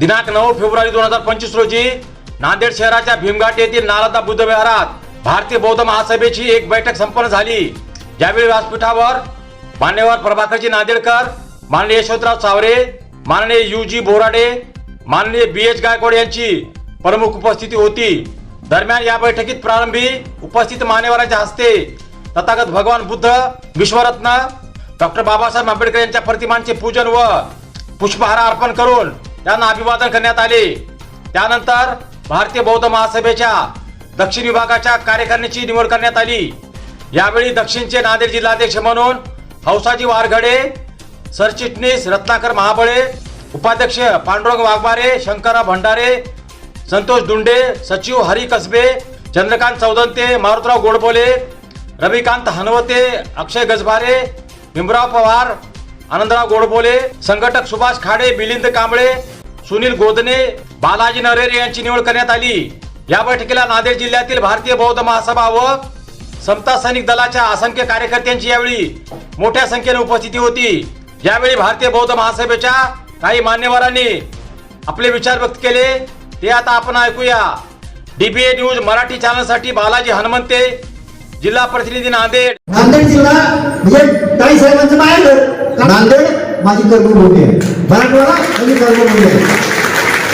दिनांक नऊ फेब्रुवारी दोन हजार पंचवीस रोजी नांदेड शहराच्या भीमघाट येथील नालंदा बुद्ध विहारात भारतीय बौद्ध महासभेची एक बैठक संपन्न झाली. यावेळी व्यासपीठावर मान्यवर प्रभाकरजी नांदेडकर माननीय यशवंतराव चावरे माननीय यू जी बोराडे माननीय बी एच गायकवाड यांची प्रमुख उपस्थिती होती. दरम्यान या बैठकीत प्रारंभी उपस्थित मान्यवरांच्या हस्ते तथागत भगवान बुद्ध विश्वरत्न डॉक्टर बाबासाहेब आंबेडकर यांच्या प्रतिमांचे पूजन व पुष्पहार अर्पण करून त्यांना अभिवादन करण्यात आले. त्यानंतर भारतीय बौद्ध महासभेच्या दक्षिण विभागाच्या कार्यकारिणीची निवड करण्यात आली. यावेळी दक्षिणचे नांदेड जिल्हाध्यक्ष म्हणून हौसाजी वारघडे सरचिटणीस रत्नाकर महाबळे उपाध्यक्ष पांडुरंग वाघमारे शंकरराव भंडारे संतोष दुंडे सचिव हरी कसबे चंद्रकांत चौदंते मारुतराव गोडबोले रविकांत हनवते अक्षय गजभारे भीमराव पवार आनंदराव गोडबोले संघटक सुभाष खाडे मिलिंद कांबळे सुनील गोदने बालाजी नरेरे यांची निवड करण्यात आली. या बैठकीला नांदेड जिल्ह्यातील भारतीय बौद्ध महासभा व समता सैनिक दलाच्या असंख्य कार्यकर्त्यांची यावेळी मोठ्या संख्येने उपस्थिती होती. यावेळी भारतीय बौद्ध महासभेच्या काही मान्यवरांनी आपले विचार व्यक्त केले. ते आता आपण ऐकूया. डीबीए न्यूज मराठी चॅनलसाठी बालाजी हनुमंते जिल्हा प्रतिनिधी नांदेड. नांदेड जिल्हा म्हणजे ताई साहेबांचं माहेर नांदेड माझी कर्मभूमी आहे. मराठवाडा माझी कर्मभूमी आहे.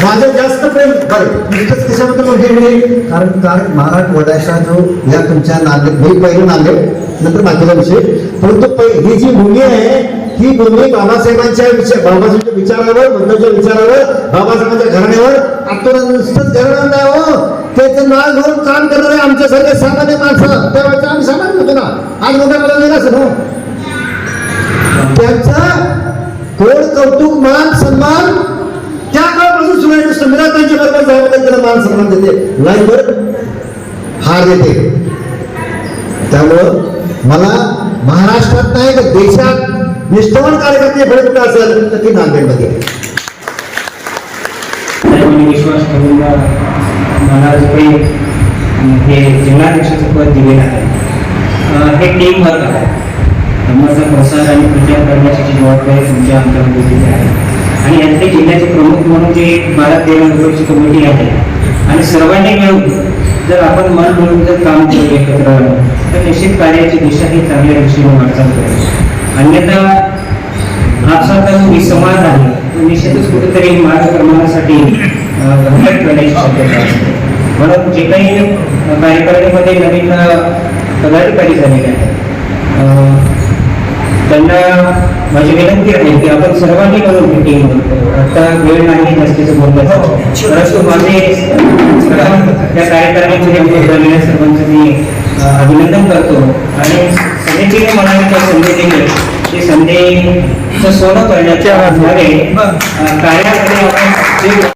माझं जास्त प्रेम बरं कशाबद्दल म्हणते मी? कारण कारण मराठवाड्याचा जो या तुमच्या नांदेड मी पहिले नांदेड नंतर बाकीचा विषय परंतु ही जी भूमी आहे ही भूमी बाबासाहेबांच्या विचार बाबासाहेबांच्या विचारावर बुद्धाच्या विचारावर बाबासाहेबांच्या घराण्यावर आपण नुसतंच घराणं द्यावं हो. त्याचं नाव घेऊन काम करणारे आमच्यासारखे सामान्य माणसं त्यावेळेस आम्ही सामान्य होतो ना. आज मोठ्या मला नाही असं हो त्यांचा कोण कौतुक मान सन्मान त्या काळापासून सुरू आहे नुसतं बरोबर जायबद्दल त्याला मान सन्मान देते. लाईव्हवर हार देते. त्यामुळं मला महाराष्ट्रात नाही तर देशात निष्ठावान कार्यकर्ते पुढे कुठं असेल तर ती नांदेडमध्ये. विश्वास ठेवून महाराज जो हे जिल्हाध्यक्षाचं पद दिलेलं आहे. हे टीम वर्क आहे. प्रसार आणि प्रचार करण्याची जी जबाबदारी तुमच्या अंतर्गतीची आहे. आणि यातले जिल्ह्याचे प्रमुख म्हणून जे बारा तेरा कमिटी आहे आणि सर्वांनी मिळून जर आपण मन म्हणून जर काम केलं एकत्र आलं, तर निश्चित कार्याची दिशा ही चांगल्या दिशेने वाटचाल करेल. अन्यथा आपसा मी समाज आहे तो निश्चितच कुठेतरी मार्गक्रमणासाठी घटक करण्याची शक्यता असते म्हणून जे काही अ, कार्यकारिणीमध्ये नवीन पदाधिकारी झालेले आहेत. त्यांना माझी विनंती आहे की आपण सर्वांनी मिळून ही टीम करू आता वेळ नाही जास्तीचं बोलण्याचं. परंतु माझे त्या कार्यकारिणीमध्ये उपस्थित झालेल्या सर्वांचं मी अभिनंदन करतो. आणि समितीने मला त्या संधी दिली ते संधीचं सोनं करण्याच्या आधारे अ, कार्यामध्ये आपण